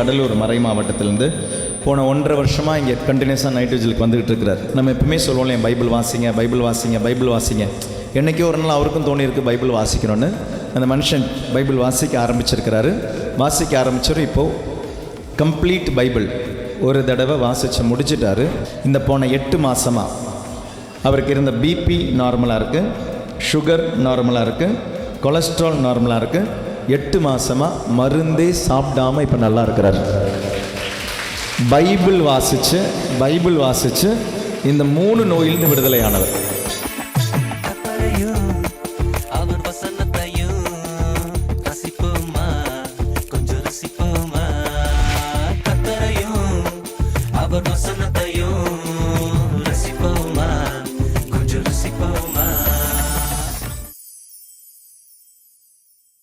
கடலூர் மறை மாவட்டத்திலேருந்து போன ஒன்றரை வருஷமாக இங்கே கண்டினியூஸாக நைட் விஜிலுக்கு வந்துகிட்டு இருக்கிறார். நம்ம எப்பவுமே சொல்லுவோம் இல்லையா பைபிள் வாசிங்க பைபிள் வாசிங்க பைபிள் வாசிங்க. என்றைக்கோ ஒரு நாள் அவருக்கும் தோணியிருக்கு பைபிள் வாசிக்கணும்னு. அந்த மனுஷன் பைபிள் வாசிக்க ஆரம்பிச்சிருக்கிறாரு. வாசிக்க ஆரம்பிச்சவர் இப்போது கம்ப்ளீட் பைபிள். ஒரு தடவை வாசித்து முடிச்சிட்டாரு. இந்த போன எட்டு மாதமாக அவருக்கு இருந்த பிபி நார்மலாக இருக்குது சுகர் நார்மலாக இருக்குது கொலஸ்ட்ரால் நார்மலாக இருக்குது எட்டு மாதமாக மருந்தே சாப்பிடாம இப்போ நல்லா இருக்கிறார். பைபிள் வாசித்து பைபிள் வாசித்து இந்த மூணு நோயிலிருந்து விடுதலையானவர். அவர் வசனத்தை